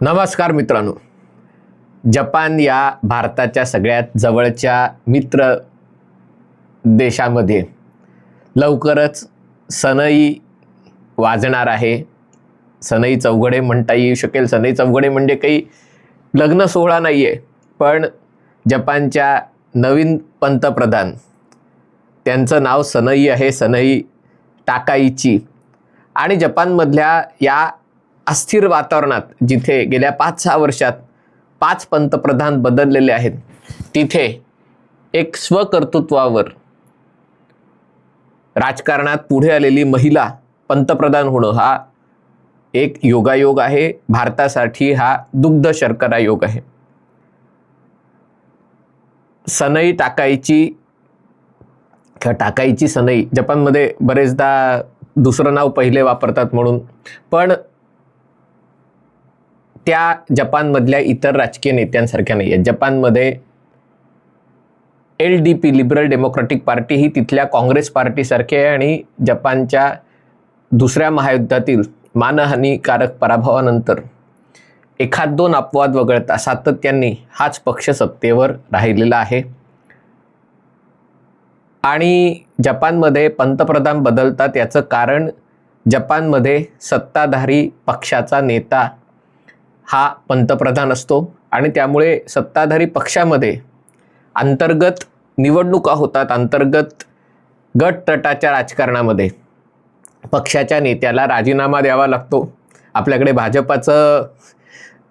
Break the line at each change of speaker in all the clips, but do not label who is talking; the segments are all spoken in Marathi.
नमस्कार मित्रांनो. जपान या भारताच्या सगळ्यात जवळच्या मित्र देशामध्ये लवकरच सनई वाजणार आहे. सनई चौघडे म्हणता येऊ शकेल. सनई चौघडे म्हणजे काही लग्न सोहळा नाही आहे पण जपानच्या नवीन पंतप्रधान त्यांचं नाव सनई आहे सनई टाकाईची. आणि जपानमधल्या या अस्थिर वातावरणात जिथे गेल्या पाच सहा वर्षात पाच पंतप्रधान बदललेले आहेत तिथे एक स्वकर्तृत्वावर राजकारणात पुढे आलेली महिला पंतप्रधान होणं हा एक योगायोग आहे. भारतासाठी हा दुग्ध शर्करा योग आहे. सनई टाकायची किंवा टाकायची सनई. जपानमध्ये बरेचदा दुसरं नाव पहिले वापरतात म्हणून. पण त्या जपानमधल्या इतर राजकीय नेत्यांसारख्या नाही आहेत जपानमध्ये L D P liberal democratic party ही तिथल्या काँग्रेस पार्टीसारखी आहे आणि जपानच्या दुसऱ्या महायुद्धातील मानहानीकारक पराभवानंतर एखाद दोन अपवाद वगळता सातत्याने हाच पक्ष सत्तेवर राहिलेला आहे. आणि जपानमध्ये पंतप्रधान बदलतात याचं कारण जपानमध्ये सत्ताधारी पक्षाचा नेता हा पंतप्रधान असतो. आणि त्यामुळे सत्ताधारी पक्षामध्ये अंतर्गत निवडणुका होतात अंतर्गत गट तटाच्या राजकारणामध्ये. पक्षाच्या नेत्याला राजीनामा द्यावा लागतो. आपल्याकडे भाजपाचं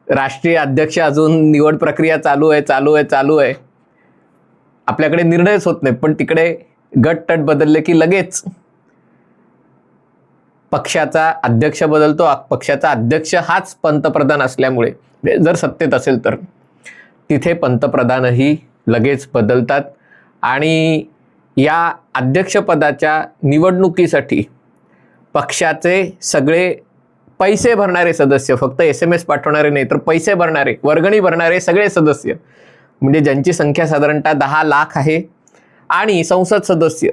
राष्ट्रीय अध्यक्ष अजून निवड प्रक्रिया चालू आहे चालू आहे चालू आहे. आपल्याकडे निर्णयच होत नाही पण तिकडे गट तट बदलले की लगेच पक्षाचा अध्यक्ष बदलतो पक्षाचा अध्यक्ष हाच पंतप्रधान असल्यामुळे. म्हणजे जर सत्तेत असेल तर तिथे पंतप्रधानही लगेच बदलतात आणि या अध्यक्षपदाच्या निवडणुकीसाठी पक्षाचे सगळे पैसे भरणारे सदस्य फक्त एस एम एस पाठवणारे नाही तर पैसे भरणारे वर्गणी भरणारे सगळे सदस्य म्हणजे ज्यांची संख्या साधारणतः दहा लाख आहे आणि संसद सदस्य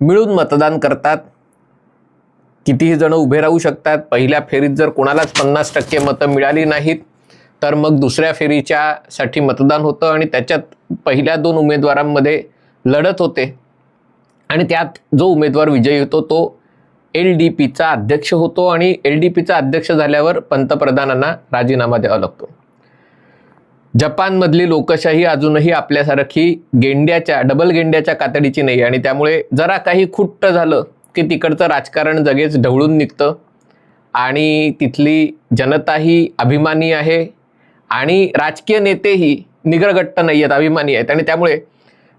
मिळून मतदान करतात. कितीही जण उभे राहू शकतात. पहिल्या फेरीत जर कोणालाच पन्नास टक्के मतं मिळाली नाहीत तर मग दुसऱ्या फेरीच्या साठी मतदान होतं आणि त्याच्यात पहिल्या दोन उमेदवारांमध्ये लढत होते. आणि त्यात जो उमेदवार विजयी होतो तो एल डी पीचा अध्यक्ष होतो आणि एल डी पीचा अध्यक्ष झाल्यावर पंतप्रधानांना राजीनामा द्यावा लागतो. जपानमधली लोकशाही अजूनही आपल्यासारखी गेंड्याच्या डबल गेंड्याच्या कातडीची नाही. आणि त्यामुळे जरा काही खुट्ट झालं की तिकडचं राजकारण जगेच ढवळून निघतं. आणि तिथली जनताही अभिमानी आहे. आणि राजकीय नेतेही निगरगट्ट नाही आहेत अभिमानी आहेत. आणि त्यामुळे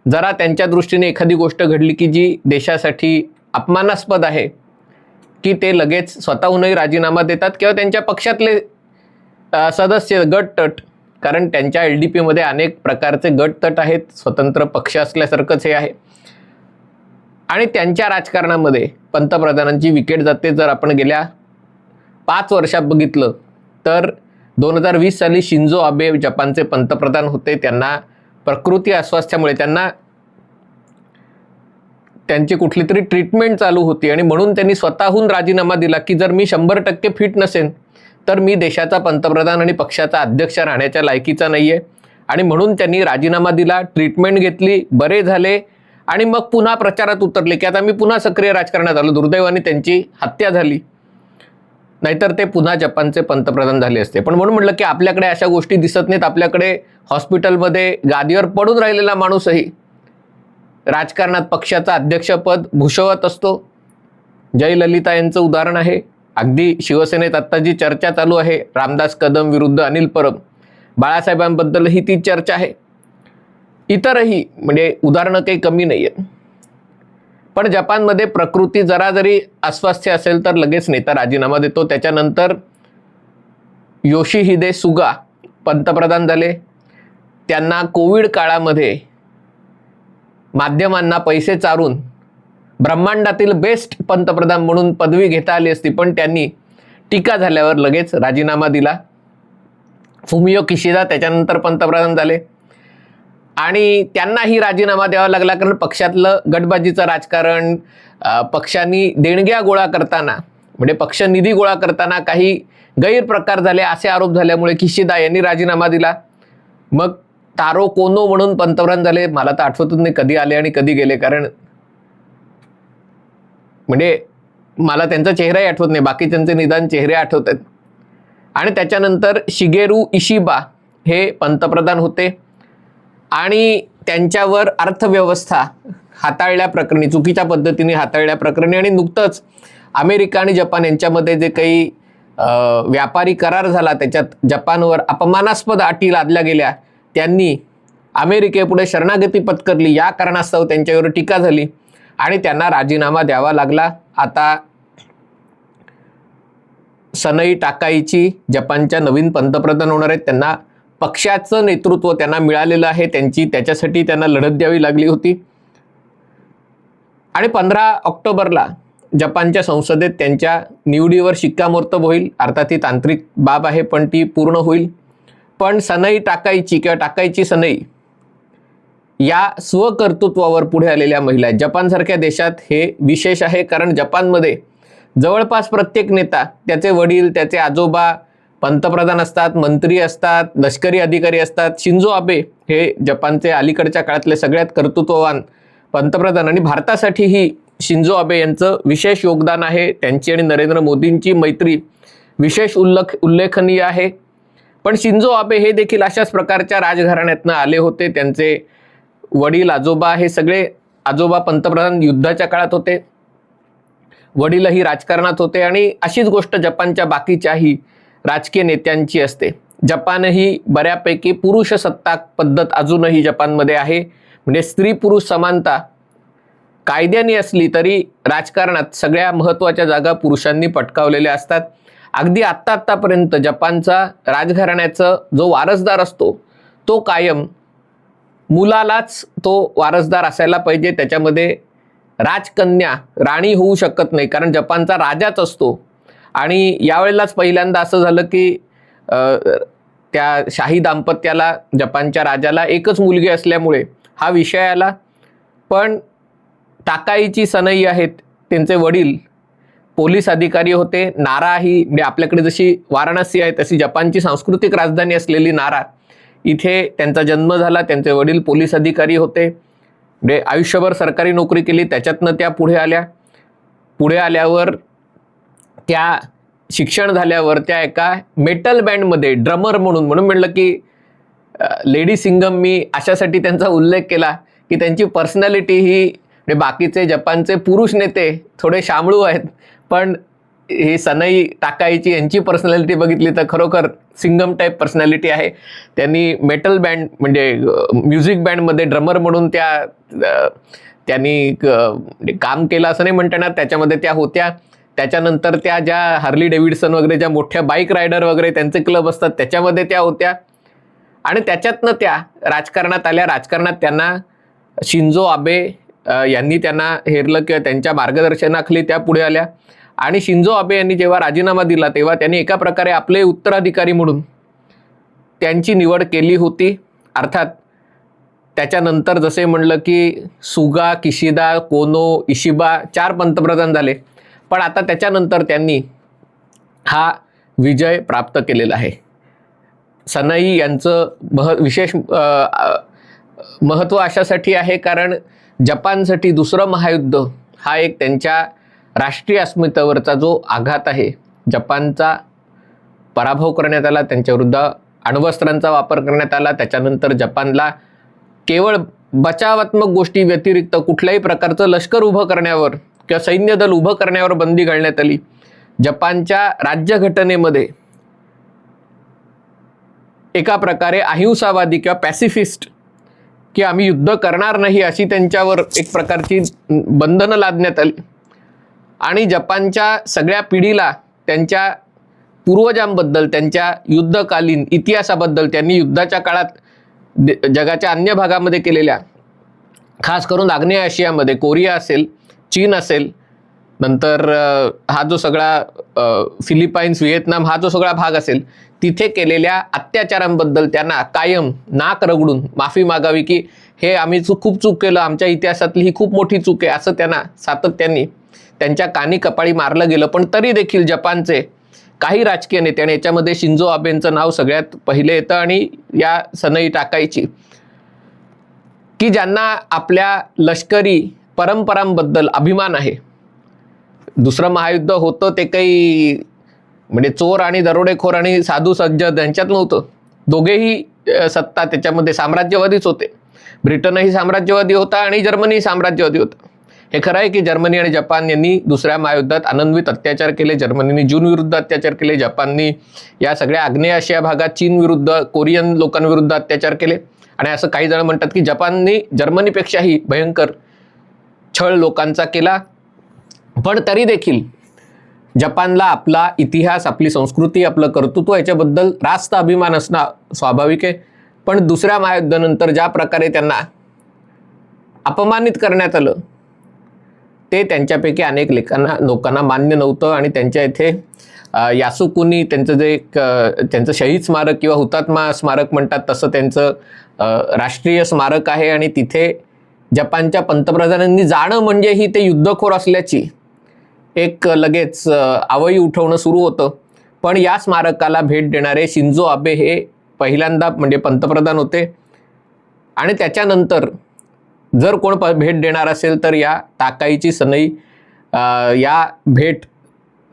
जरा त्यांच्या दृष्टीने एखादी गोष्ट घडली की जी देशासाठी अपमानास्पद आहे की ते लगेच स्वतःहूनही राजीनामा देतात किंवा त्यांच्या पक्षातले सदस्य गट तट कारण त्यांच्या एल डी पीमध्ये अनेक प्रकारचे गट तट आहेत स्वतंत्र पक्ष असल्यासारखंच हे आहे. आणि त्यांच्या राजकारणामध्ये पंतप्रधानांची विकेट जाते जर आपण गेल्या पाच वर्षात बघितलं तर दोन हजार वीस साली शिंजो आबे जपानचे पंतप्रधान होते. त्यांना प्रकृती अस्वास्थ्यामुळे त्यांना त्यांची कुठली तरी ट्रीटमेंट चालू होती आणि म्हणून त्यांनी स्वतःहून राजीनामा दिला की जर मी शंभर टक्के फिट नसेन तर मी देशाचा पंतप्रधान आणि पक्षाचा अध्यक्ष राहण्याच्या लायकीचा नाही आहे आणि म्हणून त्यांनी राजीनामा दिला ट्रीटमेंट घेतली बरे झाले. आणि मग पुन्हा प्रचारात उतरले की आता मी पुन्हा सक्रिय राजकारणात आलो. दुर्दैवाने त्यांची हत्या झाली. नाहीतर ते पुन्हा जपानचे पंतप्रधान झाले असते. पण म्हणून म्हटलं की आपल्याकडे अशा गोष्टी दिसत नाहीत. आपल्याकडे हॉस्पिटलमध्ये गादीवर पडून राहिलेला माणूसही राजकारणात पक्षाचा अध्यक्षपद भूषवत असतो. जयललिता यांचं उदाहरण आहे. अगदी शिवसेनेत आत्ता जी चर्चा चालू आहे रामदास कदम विरुद्ध अनिल परब बाळासाहेबांबद्दलही ती चर्चा आहे. इतरही म्हणजे उदाहरणं काही कमी नाही आहेत पण जपानमध्ये प्रकृती जरा जरी अस्वास्थ्य असेल तर लगेच नेता राजीनामा देतो. त्याच्यानंतर योशिहिदे सुगा पंतप्रधान झाले. त्यांना कोविड काळामध्ये माध्यमांना पैसे चारून ब्रह्मांडातील बेस्ट पंतप्रधान म्हणून पदवी घेता आली असती पण त्यांनी टीका झाल्यावर लगेच राजीनामा दिला. फुमियो किशिदा त्याच्यानंतर पंतप्रधान झाले. आणि त्यांनाही राजीनामा द्यावा लागला कारण पक्षातलं गटबाजीचं राजकारण पक्षांनी देणग्या गोळा करताना म्हणजे पक्ष निधी गोळा करताना काही गैरप्रकार झाले असे आरोप झाल्यामुळे किशिदा यांनी राजीनामा दिला. मग तारो कोनो म्हणून पंतप्रधान झाले मला तर आठवतच नाही कधी आले आणि कधी गेले कारण म्हणजे मला त्यांचा चेहराही आठवत नाही बाकी त्यांचे निदान चेहरे आठवत आहेत. आणि त्याच्यानंतर शिगेरू इशिबा हे पंतप्रधान होते. आणि त्यांच्यावर अर्थव्यवस्था हाताळल्याप्रकरणी चुकीच्या पद्धतीने हाताळल्याप्रकरणी आणि नुकतंच अमेरिका आणि जपान यांच्यामध्ये जे काही व्यापारी करार झाला त्याच्यात जपानवर अपमानास्पद अटी लादल्या गेल्या. त्यांनी अमेरिकेपुढे शरणागती पत्करली. या कारणास्तव त्यांच्यावर टीका झाली. आणि त्यांना राजीनामा द्यावा लागला. आता सनई टाकाईची जपानच्या नवीन पंतप्रधान होणार आहेत. त्यांना पक्षाचं नेतृत्व त्यांना मिळालेलं आहे. त्यांची त्याच्यासाठी त्यांना लढत द्यावी लागली होती. आणि पंधरा ऑक्टोबरला जपानच्या संसदेत त्यांच्या निवडीवर शिक्कामोर्तब होईल. अर्थात ही तांत्रिक बाब आहे पण ती पूर्ण होईल. पण सनई टाकायची किंवा टाकायची सनई या स्वकर्तृत्वावर पुढे आलेल्या महिला आहेत. जपानसारख्या देशात हे विशेष आहे कारण जपानमध्ये जवळपास प्रत्येक नेता त्याचे वडील त्याचे आजोबा पंतप्रधान असतात मंत्री असतात लष्करी अधिकारी असतात. शिंजो आबे हे जपानचे अलीकडच्या काळातले सगळ्यात कर्तृत्ववान पंतप्रधान आणि भारतासाठीही शिंजो आबे यांचं विशेष योगदान आहे. त्यांची आणि नरेंद्र मोदींची मैत्री विशेष उल्लेख उल्लेखनीय आहे. पण शिंजो आबे हे देखील अशाच प्रकारच्या राजघराण्यातनं आले होते. त्यांचे वडील आजोबा हे सगळे आजोबा पंतप्रधान युद्धाच्या काळात होते. वडीलही राजकारणात होते आणि अशीच गोष्ट जपानच्या बाकीच्याही राजकीय नेत्यांची असते. जपानही बऱ्यापैकी पुरुष सत्ताक पद्धत अजूनही जपानमध्ये आहे. म्हणजे स्त्री पुरुष समानता कायद्याने असली तरी राजकारणात सगळ्या महत्त्वाच्या जागा पुरुषांनी पटकावलेल्या असतात. अगदी आत्ता आत्तापर्यंत जपानचा राजघराण्याचा जो वारसदार असतो तो कायम मुलालाच तो वारसदार असायला पाहिजे. त्याच्यामध्ये राजकन्या राणी होऊ शकत नाही कारण जपानचा राजाच असतो. आणि यावेळेलाच पहिल्यांदा असं झालं की त्या शाही दाम्पत्याला जपानच्या राजाला एकच मुलगी असल्यामुळे हा विषय आला. पण टाकाईची सनई आहेत त्यांचे वडील पोलीस अधिकारी होते. नारा ही म्हणजे आपल्याकडे जशी वाराणसी आहे तशी जपानची सांस्कृतिक राजधानी असलेली नारा. इथे त्यांचा जन्म झाला त्यांचे वडील पोलीस अधिकारी होते. म्हणजे आयुष्यभर सरकारी नोकरी केली त्याच्यातनं त्या पुढे आल्या. पुढे आल्यावर त्या शिक्षण झाल्यावर त्या एका मेटल बँडमध्ये ड्रमर म्हणून म्हणून म्हणलं की लेडी सिंगम मी अशासाठी त्यांचा उल्लेख केला की त्यांची पर्सनॅलिटी ही म्हणजे बाकीचे जपानचे पुरुष नेते थोडे शामळू आहेत. पण हे सनई टाकायची यांची पर्सनॅलिटी बघितली तर खरोखर सिंगम टाईप पर्सनॅलिटी आहे. त्यांनी मेटल बँड म्हणजे म्युझिक बँडमध्ये ड्रमर म्हणून त्या त्यांनी काम केलं असं नाही म्हणता येणार त्याच्यामध्ये त्या होत्या. त्याच्यानंतर त्या ज्या हार्ली डेव्हिडसन वगैरे ज्या मोठ्या बाईक रायडर वगैरे त्यांचे क्लब असतात त्याच्यामध्ये त्या होत्या. आणि त्याच्यातनं त्या राजकारणात आल्या. राजकारणात त्यांना शिंजो आबे यांनी त्यांना हेरलं किंवा त्यांच्या मार्गदर्शनाखाली त्या पुढे आल्या. आणि शिंजो आबे यांनी जेव्हा राजीनामा दिला तेव्हा त्यांनी एका प्रकारे आपले उत्तराधिकारी म्हणून त्यांची निवड केली होती. अर्थात त्याच्यानंतर जसे म्हणलं की सुगा किशिदा कोनो इशिबा चार पंतप्रधान झाले. पण आता त्याच्यानंतर त्यांनी हा विजय प्राप्त केलेला आहे. सनई यांचं मह विशेष महत्त्व अशासाठी आहे कारण जपानसाठी दुसरं महायुद्ध हा एक त्यांच्या राष्ट्रीय अस्मितेवरचा जो आघात आहे जपानचा पराभव करण्यात आला त्यांच्याविरुद्ध अण्वस्त्रांचा वापर करण्यात आला त्याच्यानंतर जपानला केवळ बचावात्मक गोष्टी व्यतिरिक्त कुठल्याही प्रकारचं लष्कर उभं करण्यावर किंवा सैन्य दल उभं करण्यावर बंदी घालण्यात आली. जपानच्या राज्यघटनेमध्ये एका प्रकारे अहिंसावादी किंवा पॅसिफिस्ट की आम्ही युद्ध करणार नाही अशी त्यांच्यावर एक प्रकारची बंधनं लादण्यात आली. आणि जपानच्या सगळ्या पिढीला त्यांच्या पूर्वजांबद्दल त्यांच्या युद्धकालीन इतिहासाबद्दल त्यांनी युद्धाच्या काळात जगाच्या अन्य भागामध्ये केलेल्या खास करून आग्नेय आशियामध्ये कोरिया असेल चीन असेल नंतर हा जो सगळा फिलिपाईन्स व्हिएतनाम हा जो सगळा भाग असेल तिथे केलेल्या अत्याचारांबद्दल त्यांना कायम नाक रगडून माफी मागावी की हे आम्ही चूक खूप चूक केलं आमच्या इतिहासातली ही खूप मोठी चूक आहे असं त्यांना सातत्याने त्यांच्या कानी कपाळी मारलं गेलं पण तरी देखील जपानचे काही राजकीय नेते आणि याच्यामध्ये शिंजो आबेंचं नाव सगळ्यात पहिले येतं आणि या सनई टाकायची की ज्यांना आपल्या लष्करी परंपरांबद्दल अभिमान आहे. दुसरं महायुद्ध होतं ते काही म्हणजे चोर आणि दरोडेखोर आणि साधू सज्ज यांच्यात नव्हतं. दोघेही सत्ता त्याच्यामध्ये साम्राज्यवादीच होते. ब्रिटनही साम्राज्यवादी होता आणि जर्मनी साम्राज्यवादी होता. हे खरं आहे की जर्मनी आणि जपान यांनी दुसऱ्या महायुद्धात आनंदवित अत्याचार केले. जर्मनीने जून विरुद्ध अत्याचार केले. जपाननी या सगळ्या आग्नेय आशिया भागात चीन विरुद्ध कोरियन लोकांविरुद्ध अत्याचार केले. आणि असं काही जण म्हणतात की जपाननी जर्मनीपेक्षाही भयंकर छळ लोकांचा केला. पण तरी देखील जपानला आपला इतिहास आपली संस्कृती आपलं कर्तृत्व याच्याबद्दल रास्त अभिमान असणं स्वाभाविक आहे. पण दुसऱ्या महायुद्धानंतर ज्या प्रकारे त्यांना अपमानित करण्यात आलं ते त्यांच्यापैकी अनेक लेखांना लोकांना मान्य नव्हतं आणि त्यांच्या इथे यासुकुनी त्यांचं जे एक त्यांचं शहीद स्मारक किंवा हुतात्मा स्मारक म्हणतात तसं त्यांचं राष्ट्रीय स्मारक आहे आणि तिथे जपानच्या पंतप्रधानांनी जाणं म्हणजे ही ते युद्धखोर असल्याची एक लगेच आवई उठवणं सुरू होतं. पण या स्मारकाला भेट देणारे शिंजो आबे हे पहिल्यांदा म्हणजे पंतप्रधान होते. आणि त्याच्यानंतर जर कोण प भेट देणार असेल तर या ताकाईची सनई या भेट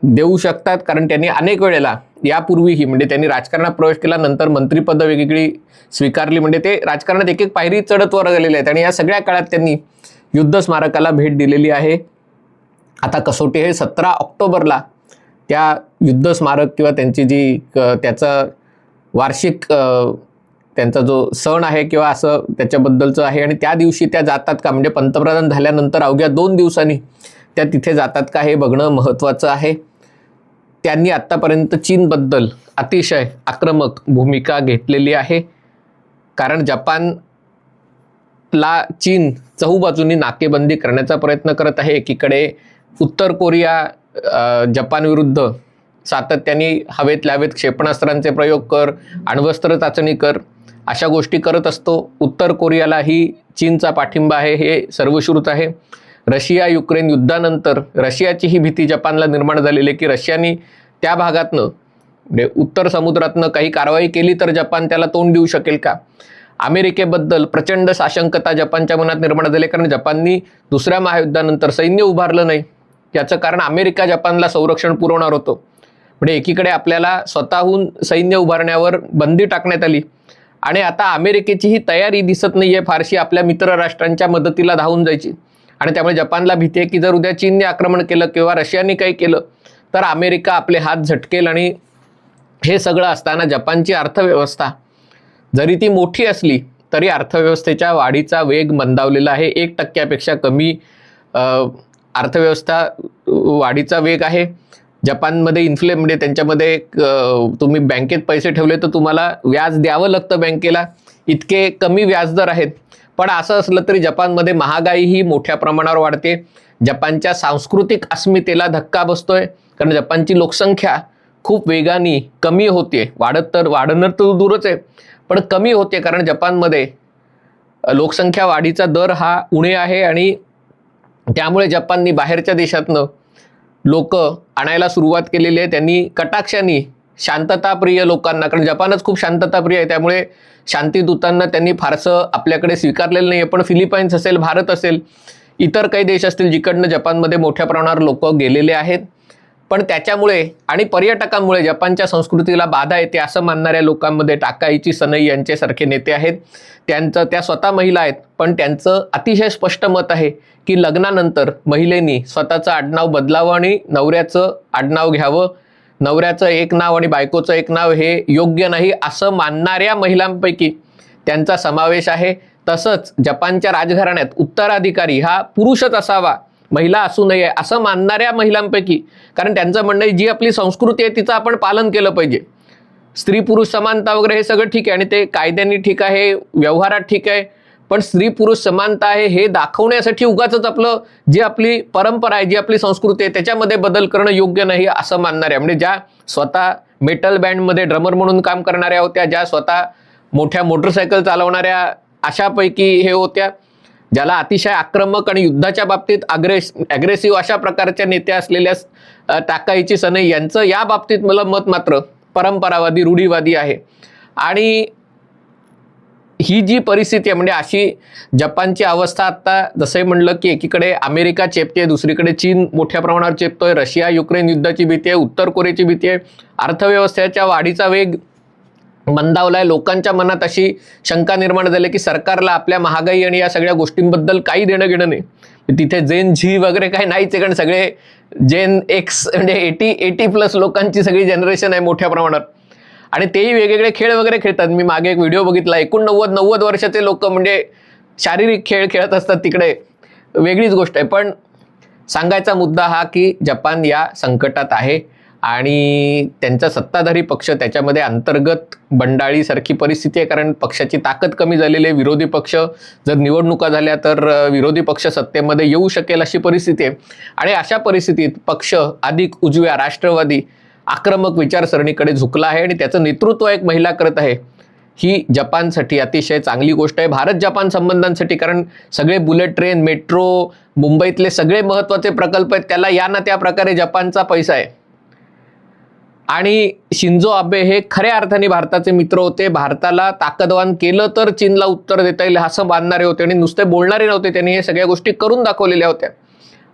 देऊ शकतात. कारण त्यांनी अनेक वेळेला यापूर्वीही म्हणजे त्यांनी राजकारणात प्रवेश केला नंतर मंत्रीपद वेगवेगळी स्वीकारली. म्हणजे ते राजकारणात एक एक पायरी चढत वर गेलेले आहेत. आणि या सगळ्या काळात त्यांनी युद्ध स्मारकाला भेट दिलेली आहे. आता कसोटी हे सतरा ऑक्टोबरला त्या युद्ध स्मारक किंवा त्यांची जी क- त्याचं वार्षिक त्यांचा जो सण आहे किंवा असं त्याच्याबद्दलचं आहे आणि त्या दिवशी त्या जातात का? म्हणजे पंतप्रधान झाल्यानंतर अवघ्या दोन दिवसांनी त्या तिथे जातात का? हे बघणं महत्त्वाचं आहे. त्यांनी आत्तापर्यंत चीनबद्दल अतिशय आक्रमक भूमिका घेतलेली आहे. कारण जपान ला चीन चहूबाजूनी नाकेबंदी करण्याचा प्रयत्न करत आहे. एकीकडे उत्तर कोरिया जपानविरुद्ध सातत्याने हवेत लावेत क्षेपणास्त्रांचे प्रयोग कर अण्वस्त्र चाचणी कर अशा गोष्टी करत असतो. उत्तर कोरियालाही चीनचा पाठिंबा आहे हे सर्वश्रुत आहे. रशिया युक्रेन युद्धानंतर रशियाची ही भीती जपानला निर्माण झालेली आहे की रशियाने त्या भागातनं म्हणजे उत्तर समुद्रातनं काही कारवाई केली तर जपान त्याला तोंड देऊ शकेल का? अमेरिकेबद्दल प्रचंड साशंकता जपानच्या मनात निर्माण झाली कारण जपाननी दुसऱ्या महायुद्धानंतर सैन्य उभारलं नाही. याचं कारण अमेरिका जपानला संरक्षण पुरवणार होतं. म्हणजे एकीकडे आपल्याला स्वतःहून सैन्य उभारण्यावर बंदी टाकण्यात आली आणि आता अमेरिकेची ही तयारी दिसत नाही आहे फारशी आपल्या मित्र राष्ट्रांच्या मदतीला धावून जायची. आणि त्यामुळे जपानला भीती आहे की जर उद्या चीनने आक्रमण केलं किंवा रशियाने काही केलं तर अमेरिका आपले हात झटकेल आणि हे सगळं असताना जपानची अर्थव्यवस्था जरी ती मोठी असली तरी अर्थव्यवस्थेच्या वाढीचा वेग मंदावलेला आहे. एक टक्क्यापेक्षा कमी अर्थव्यवस्था वाढीचा वेग आहे. जपानमध्ये इन्फ्ले म्हणजे त्यांच्यामध्ये तुम्ही बँकेत पैसे ठेवले तर तुम्हाला व्याज द्यावं लागतं बँकेला. इतके कमी व्याजदर आहेत. पण असं असलं तरी जपानमध्ये महागाई ही मोठ्या प्रमाणावर वाढते. जपानच्या सांस्कृतिक अस्मितेला धक्का बसतोय. कारण जपानची लोकसंख्या खूप वेगाने कमी होते. वाढत तर वाढणार तर दूरच आहे. पण कमी होते कारण जपानमध्ये लोकसंख्या वाढीचा दर हा उणे आहे आणि त्यामुळे जपाननी बाहेरच्या देशातनं लोक आणायला सुरुवात केलेली आहे. त्यांनी कटाक्षाने शांतताप्रिय लोकांना कारण जपानच खूप शांतताप्रिय आहे त्यामुळे शांतीदूतांना त्यांनी फारसं आपल्याकडे स्वीकारलेलं नाही आहे पण फिलिपाईन्स असेल भारत असेल इतर काही देश असतील जिकडनं जपानमध्ये मोठ्या प्रमाणावर लोक गेलेले आहेत. पण त्याच्यामुळे आणि पर्यटकांमुळे जपानच्या संस्कृतीला बाधा येते असं मानणाऱ्या लोकांमध्ये टाकाईची सनई यांच्यासारखे नेते आहेत. त्यांचं त्या स्वतः महिला आहेत पण त्यांचं अतिशय स्पष्ट मत आहे की लग्नानंतर महिलेनी स्वतःचं आडनाव बदलावं आणि नवऱ्याचं आडनाव घ्यावं. नवऱ्याचं एक नाव आणि बायकोचं एक नाव हे योग्य नाही असं मानणाऱ्या महिलांपैकी त्यांचा समावेश आहे. तसंच जपानच्या राजघराण्यात उत्तराधिकारी हा पुरुषच असावा महिला असू नये असं मानणाऱ्या महिलांपैकी. कारण त्यांचं म्हणणं आहे जी आपली संस्कृती आहे तिचं आपण पालन केलं पाहिजे. स्त्री पुरुष समानता वगैरे हे सगळं ठीक आहे आणि ते कायद्याने ठीक आहे व्यवहारात ठीक आहे. पण स्त्री पुरुष समानता आहे हे दाखवण्यासाठी उगाच आपलं जी आपली परंपरा आहे जी आपली संस्कृती आहे त्याच्यामध्ये बदल करणं योग्य नाही असं मानणाऱ्या. म्हणजे ज्या स्वतः मेटल बँडमध्ये ड्रमर म्हणून काम करणाऱ्या होत्या ज्या स्वतः मोठ्या मोटरसायकल चालवणाऱ्या अशापैकी हे होत्या. ज्याला अतिशय आक्रमक आणि युद्धाच्या बाबतीत अग्रेस ॲग्रेसिव्ह अशा प्रकारच्या नेत्या असलेल्या टाकायची टाकाईची सनई यांचं या बाबतीत मला मत मात्र परंपरावादी रूढीवादी आहे. आणि ही जी परिस्थिती आहे म्हणजे अशी जपानची अवस्था आत्ता जसंही म्हणलं की एकीकडे अमेरिका चेपते दुसरीकडे चीन मोठ्या प्रमाणावर चेपतोय रशिया युक्रेन युद्धाची भीती आहे उत्तर कोरियाची भीती आहे अर्थव्यवस्थेच्या वाढीचा वेग मंदावलाय. लोकांच्या मनात अशी शंका निर्माण झाली की सरकारला आपल्या महागाई आणि या सगळ्या गोष्टींबद्दल काही देणं घेणं नाही. तिथे जेन झी वगैरे काही नाहीच आहे कारण सगळे जेन एक्स म्हणजे एटी एटी प्लस लोकांची सगळी जनरेशन आहे मोठ्या प्रमाणात. आणि तेही वेगवेगळे खेळ वगैरे खेळतात. मी मागे एक व्हिडिओ बघितला. एकोणनव्वद नव्वद वर्षाचे लोक म्हणजे शारीरिक खेळ खेळत असतात तिकडे. वेगळीच गोष्ट आहे. पण सांगायचा मुद्दा हा की जपान या संकटात आहे. आणि त्यांचा सत्ताधारी पक्ष त्याच्यामध्ये अंतर्गत बंडाळीसारखी परिस्थिती आहे कारण पक्षाची ताकद कमी झालेली आहे विरोधी पक्ष जर निवडणुका झाल्या तर विरोधी पक्ष सत्तेमध्ये येऊ शकेल अशी परिस्थिती आहे. आणि अशा परिस्थितीत पक्ष अधिक उजव्या राष्ट्रवादी आक्रमक विचारसरणीकडे झुकला आहे आणि त्याचं नेतृत्व एक महिला करत आहे. ही जपानसाठी अतिशय चांगली गोष्ट आहे भारत जपान संबंधांसाठी कारण सगळे बुलेट ट्रेन मेट्रो मुंबईतले सगळे महत्त्वाचे प्रकल्प आहेत त्याला या ना त्या प्रकारे जपानचा पैसा आहे. आणि शिंजो आबे हे खऱ्या अर्थाने भारताचे मित्र होते. भारताला ताकदवान केलं तर चीनला उत्तर देता येईल असं मानणारे होते आणि नुसते बोलणारे नव्हते. त्यांनी हे सगळ्या गोष्टी करून दाखवलेल्या होत्या.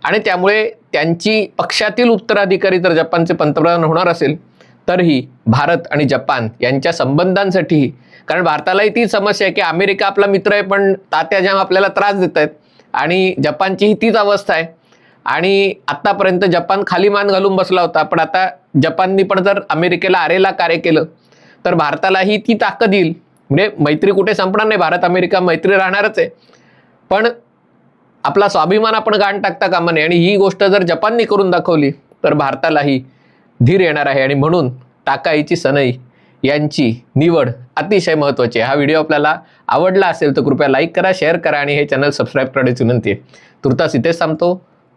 आणि त्यामुळे त्यांची पक्षातील उत्तराधिकारी जर जपानचे पंतप्रधान होणार असेल तरीही भारत आणि जपान यांच्या संबंधांसाठीही. कारण भारतालाही तीच समस्या आहे की अमेरिका आपला मित्र आहे पण तात्या जाम आपल्याला त्रास देत आहेत. आणि जपानचीही तीच अवस्था आहे. आणि आत्तापर्यंत जपान खाली मान घालून बसला होता. पण आता जपाननी पण जर अमेरिकेला आरेला कार्य केलं तर भारतालाही ती ताकद येईल. म्हणजे मैत्री कुठे संपणार नाही. भारत अमेरिका मैत्री राहणारच आहे. पण आपला स्वाभिमान आपण गाण टाकता कामा नये. आणि ही गोष्ट जर जपाननी करून दाखवली तर भारतालाही धीर येणार आहे. आणि म्हणून टाकाईची सनई यांची निवड अतिशय महत्त्वाची आहे. हा व्हिडिओ आपल्याला आवडला असेल तर कृपया लाईक करा शेअर करा आणि हे चॅनल सबस्क्राईब करण्याची विनंती आहे. तुर्तास इथेच थांबतो.